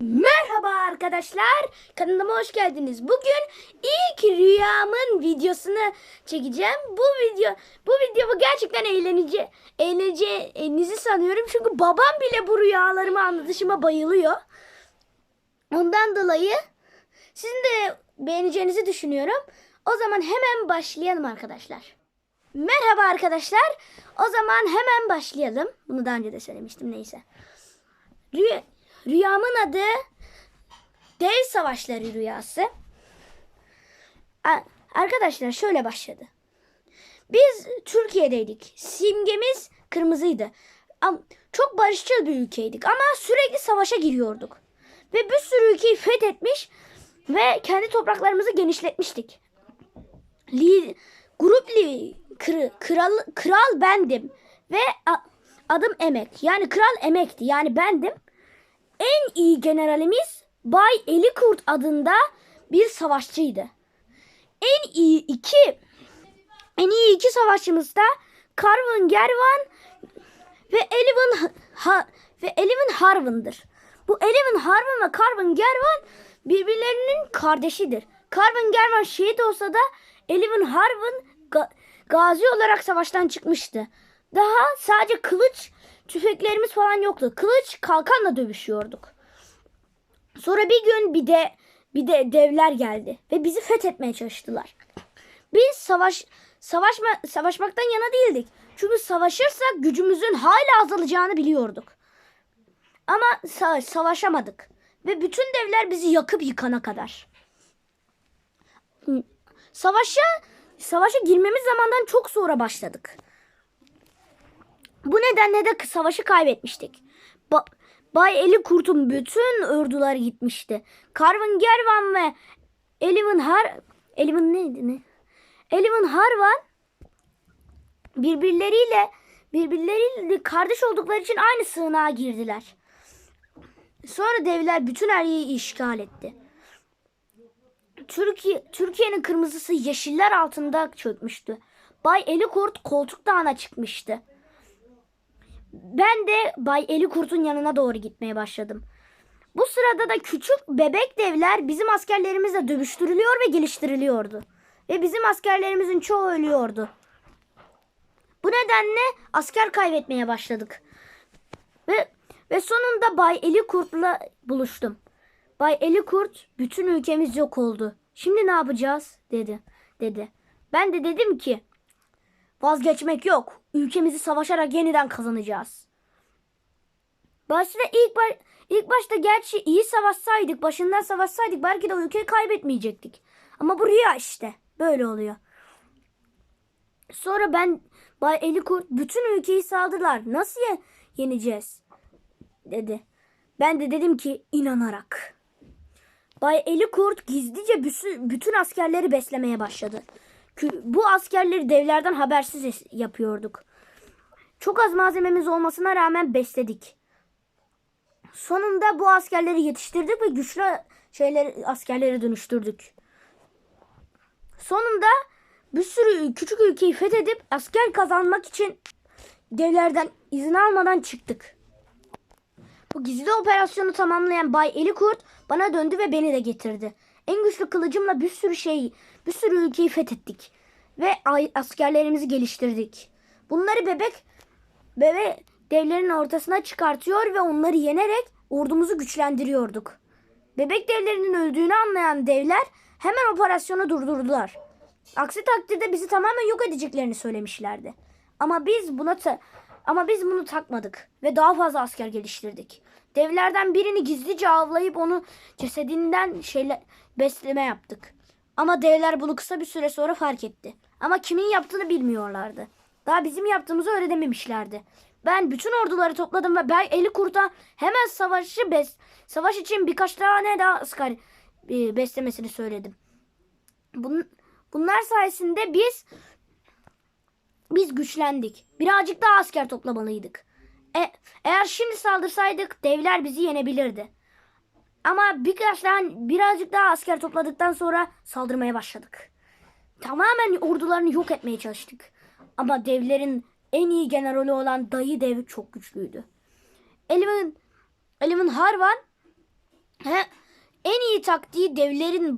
Merhaba arkadaşlar. Kanalıma hoş geldiniz. Bugün ilk rüyamın videosunu çekeceğim. Bu video bu video gerçekten eğlenici eğleneceğinizi sanıyorum. Çünkü babam bile bu rüyalarımı anlatışıma bayılıyor. Ondan dolayı sizin de beğeneceğinizi düşünüyorum. O zaman hemen başlayalım arkadaşlar. Merhaba arkadaşlar. O zaman hemen başlayalım. Bunu daha önce de söylemiştim neyse. Rüya, rüyamın adı Dev Savaşları Rüyası. Arkadaşlar şöyle başladı. Biz Türkiye'deydik. Simgemiz kırmızıydı. Çok barışçıl bir ülkeydik ama sürekli savaşa giriyorduk. Ve bir sürü ülkeyi fethetmiş ve kendi topraklarımızı genişletmiştik. Li, grup li, kır- kral, kral bendim ve a- adım Emek. Yani kral Emek'ti. Yani bendim. En iyi generalimiz Bay Elikurt adında bir savaşçıydı. En iyi iki en iyi iki savaşçımız da Carvin Gervan ve Elvin ha, ve Elvin Harvin'dir. Bu Elvin Harvin ve Carvin Gervan birbirlerinin kardeşidir. Carvin Gervan şehit olsa da Elvin Harvin ga- gazi olarak savaştan çıkmıştı. Daha sadece kılıç tüfeklerimiz falan yoktu. Kılıç kalkanla dövüşüyorduk. Sonra bir gün bir de bir de devler geldi ve bizi fethetmeye çalıştılar. Biz savaş savaşma savaşmaktan yana değildik. Çünkü savaşırsak gücümüzün hala azalacağını biliyorduk. Ama sa- savaşamadık ve bütün devler bizi yakıp yıkana kadar. Savaşa savaşa girmemiz zamandan çok sonra başladık. Bu nedenle de savaşı kaybetmiştik. Ba- Bay Eli Kurt'un bütün orduları gitmişti. Carvin Gervan ve Elivin Har... Elivin neydi ne? Elivin Harvan birbirleriyle birbirleriyle kardeş oldukları için aynı sığınağa girdiler. Sonra devler bütün her yeri işgal etti. Türkiye Türkiye'nin kırmızısı yeşiller altında çökmüştü. Bay Eli Kurt koltuk dağına çıkmıştı. Ben de Bay Eli Kurt'un yanına doğru gitmeye başladım. Bu sırada da küçük bebek devler bizim askerlerimizle dövüştürülüyor ve geliştiriliyordu. Ve bizim askerlerimizin çoğu ölüyordu. Bu nedenle asker kaybetmeye başladık. Ve ve sonunda Bay Eli Kurt'la buluştum. Bay Eli Kurt, bütün ülkemiz yok oldu. Şimdi ne yapacağız? dedi. Dedi. Ben de dedim ki Vazgeçmek yok. Ülkemizi savaşarak yeniden kazanacağız. Başta ilk baş, ilk başta gerçi iyi savaşsaydık, başından savaşsaydık belki de o ülkeyi kaybetmeyecektik. Ama bu rüya işte. Böyle oluyor. Sonra ben Bay Elikurt bütün ülkeyi saldırdılar. Nasıl ye- yeneceğiz? dedi. Ben de dedim ki inanarak. Bay Elikurt gizlice bütün askerleri beslemeye başladı. Bu askerleri devlerden habersiz yapıyorduk. Çok az malzememiz olmasına rağmen besledik. Sonunda bu askerleri yetiştirdik ve güçlü şeyler askerlere dönüştürdük. Sonunda bir sürü küçük ülkeyi fethedip asker kazanmak için devlerden izin almadan çıktık. Bu gizli operasyonu tamamlayan Bay Elikurt bana döndü ve beni de getirdi. En güçlü kılıcımla bir sürü şey, bir sürü ülkeyi fethettik ve askerlerimizi geliştirdik. Bunları bebek bebe devlerin ortasına çıkartıyor ve onları yenerek ordumuzu güçlendiriyorduk. Bebek devlerinin öldüğünü anlayan devler hemen operasyonu durdurdular. Aksi takdirde bizi tamamen yok edeceklerini söylemişlerdi. Ama biz buna ta- ama biz bunu takmadık ve daha fazla asker geliştirdik. Devlerden birini gizlice avlayıp onu cesedinden şeyle besleme yaptık. Ama devler bunu kısa bir süre sonra fark etti. Ama kimin yaptığını bilmiyorlardı. Daha bizim yaptığımızı öğrenememişlerdi. Ben bütün orduları topladım ve ben eli kurta hemen savaşı bes savaş için birkaç tane daha asker e, beslemesini söyledim. Bun, bunlar sayesinde biz biz güçlendik. Birazcık daha asker toplamalıydık. E, eğer şimdi saldırsaydık devler bizi yenebilirdi. Ama birkaç daha birazcık daha asker topladıktan sonra saldırmaya başladık. Tamamen ordularını yok etmeye çalıştık. Ama devlerin en iyi generali olan dayı dev çok güçlüydü. Elvin, Elvin Harvan He, en iyi taktiği devlerin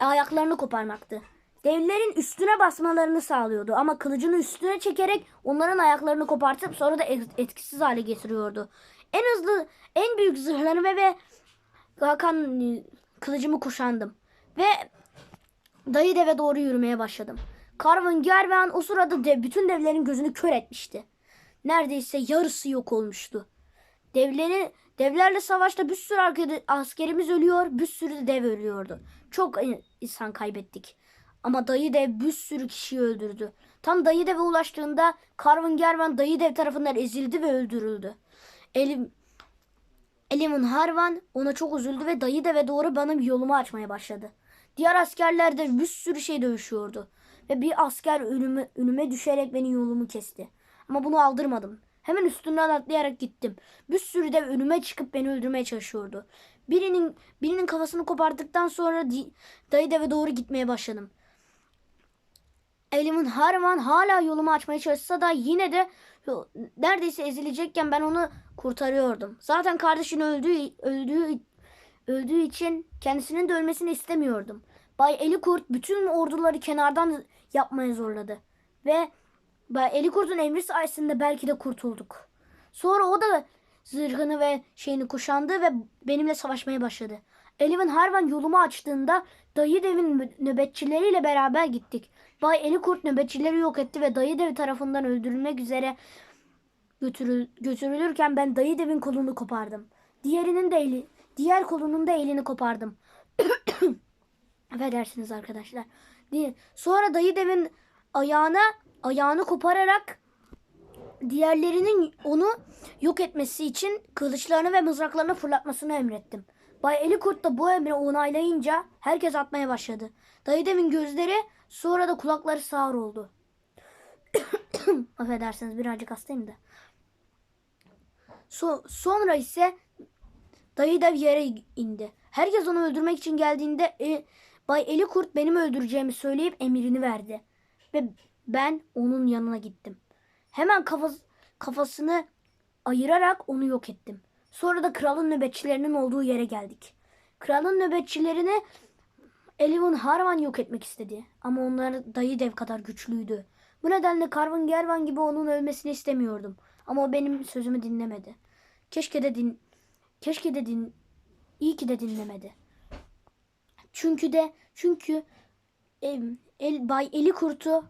ayaklarını koparmaktı. Devlerin üstüne basmalarını sağlıyordu ama kılıcını üstüne çekerek onların ayaklarını kopartıp sonra da et- etkisiz hale getiriyordu. En hızlı, en büyük zırhlarımı ve Hakan e, kılıcımı kuşandım. Ve dayı deve doğru yürümeye başladım. Karvın Gerven o sırada de bütün devlerin gözünü kör etmişti. Neredeyse yarısı yok olmuştu. Devleri, devlerle savaşta bir sürü askerimiz ölüyor, bir sürü de dev ölüyordu. Çok in- insan kaybettik. Ama dayı dev bir sürü kişiyi öldürdü. Tam dayı deve ulaştığında Karvın Gerven dayı dev tarafından ezildi ve öldürüldü. Elim, Elimin Harvan ona çok üzüldü ve dayı deve doğru bir yolumu açmaya başladı. Diğer askerler de bir sürü şey dövüşüyordu. Ve bir asker önüme, önüme düşerek benim yolumu kesti. Ama bunu aldırmadım. Hemen üstünden atlayarak gittim. Bir sürü de önüme çıkıp beni öldürmeye çalışıyordu. Birinin birinin kafasını kopardıktan sonra di- dayı deve doğru gitmeye başladım. Elimin Harman hala yolumu açmaya çalışsa da yine de neredeyse ezilecekken ben onu kurtarıyordum. Zaten kardeşin öldüğü öldüğü öldüğü için kendisinin de ölmesini istemiyordum. Bay Elikurt bütün orduları kenardan yapmaya zorladı. Ve Bay Elikurt'un emri sayesinde belki de kurtulduk. Sonra o da zırhını ve şeyini kuşandı ve benimle savaşmaya başladı. Elivin Harvan yolumu açtığında dayı devin nö- nöbetçileriyle beraber gittik. Bay Elikurt nöbetçileri yok etti ve dayı dev tarafından öldürülmek üzere götürül, götürülürken ben dayı devin kolunu kopardım. Diğerinin de eli, diğer kolunun da elini kopardım. Affedersiniz arkadaşlar. Sonra dayı devin ayağına ayağını kopararak diğerlerinin onu yok etmesi için kılıçlarını ve mızraklarını fırlatmasını emrettim. Bay Elikurt da bu emri onaylayınca herkes atmaya başladı. Dayı devin gözleri sonra da kulakları sağır oldu. Affedersiniz birazcık hastayım da. So- sonra ise dayı dev yere indi. Herkes onu öldürmek için geldiğinde e, Bay Eli Kurt benim öldüreceğimi söyleyip emrini verdi. Ve ben onun yanına gittim. Hemen kafas- kafasını ayırarak onu yok ettim. Sonra da kralın nöbetçilerinin olduğu yere geldik. Kralın nöbetçilerini Elivin Harvan yok etmek istedi. Ama onlar dayı dev kadar güçlüydü. Bu nedenle Karvan Gervan gibi onun ölmesini istemiyordum. Ama o benim sözümü dinlemedi. Keşke de din keşke de din iyi ki de dinlemedi. Çünkü de çünkü el, el Bay Eli Kurt'u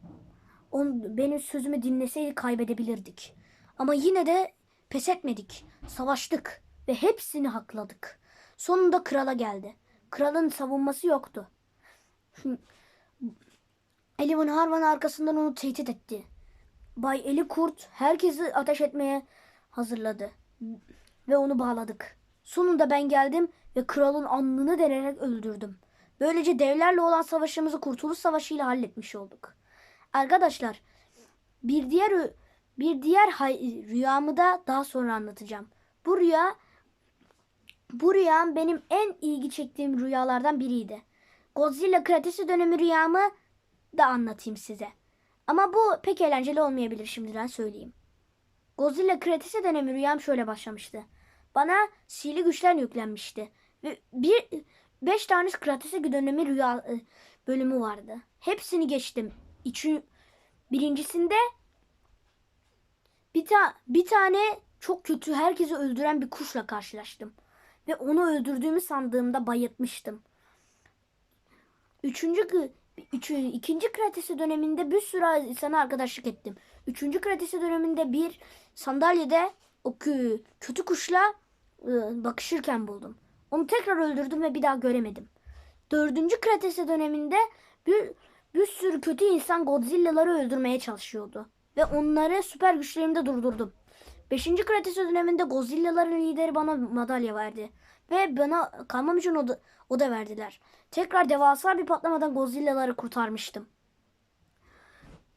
on, benim sözümü dinleseydi kaybedebilirdik. Ama yine de pes etmedik. Savaştık ve hepsini hakladık. Sonunda krala geldi. Kralın savunması yoktu. Elivin Harvan arkasından onu tehdit etti. Bay Eli Kurt herkesi ateş etmeye hazırladı. Ve onu bağladık. Sonunda ben geldim ve kralın alnını denerek öldürdüm. Böylece devlerle olan savaşımızı Kurtuluş Savaşı ile halletmiş olduk. Arkadaşlar bir diğer bir diğer rüyamı da daha sonra anlatacağım. Bu rüya bu rüyam benim en ilgi çektiğim rüyalardan biriydi. Godzilla kratesi dönemi rüyamı da anlatayım size. Ama bu pek eğlenceli olmayabilir şimdiden söyleyeyim. Godzilla kratesi dönemi rüyam şöyle başlamıştı. Bana sihirli güçler yüklenmişti. Ve bir beş tane kratesi dönemi rüya bölümü vardı. Hepsini geçtim. İçi, birincisinde bir, ta, bir tane çok kötü herkesi öldüren bir kuşla karşılaştım. Ve onu öldürdüğümü sandığımda bayıltmıştım. Üçüncü, üçü, ikinci kratesi döneminde bir sürü insana arkadaşlık ettim. Üçüncü kratesi döneminde bir sandalyede o kö- kötü kuşla ı, bakışırken buldum. Onu tekrar öldürdüm ve bir daha göremedim. Dördüncü kratesi döneminde bir, bir sürü kötü insan Godzilla'ları öldürmeye çalışıyordu. Ve onları süper güçlerimde durdurdum. Beşinci kratesi döneminde Godzilla'ların lideri bana madalya verdi. Ve bana kalmam için o da, o da verdiler. Tekrar devasa bir patlamadan Godzilla'ları kurtarmıştım.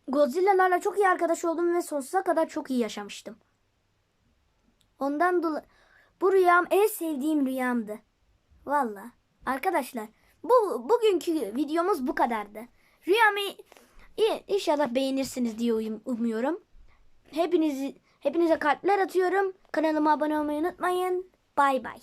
Godzilla'larla çok iyi arkadaş oldum ve sonsuza kadar çok iyi yaşamıştım. Ondan dolayı bu rüyam en sevdiğim rüyamdı. Valla. Arkadaşlar bu bugünkü videomuz bu kadardı. Rüyamı iyi, inşallah beğenirsiniz diye um- umuyorum. Hepinizi hepinize kalpler atıyorum. Kanalıma abone olmayı unutmayın. Bay bay.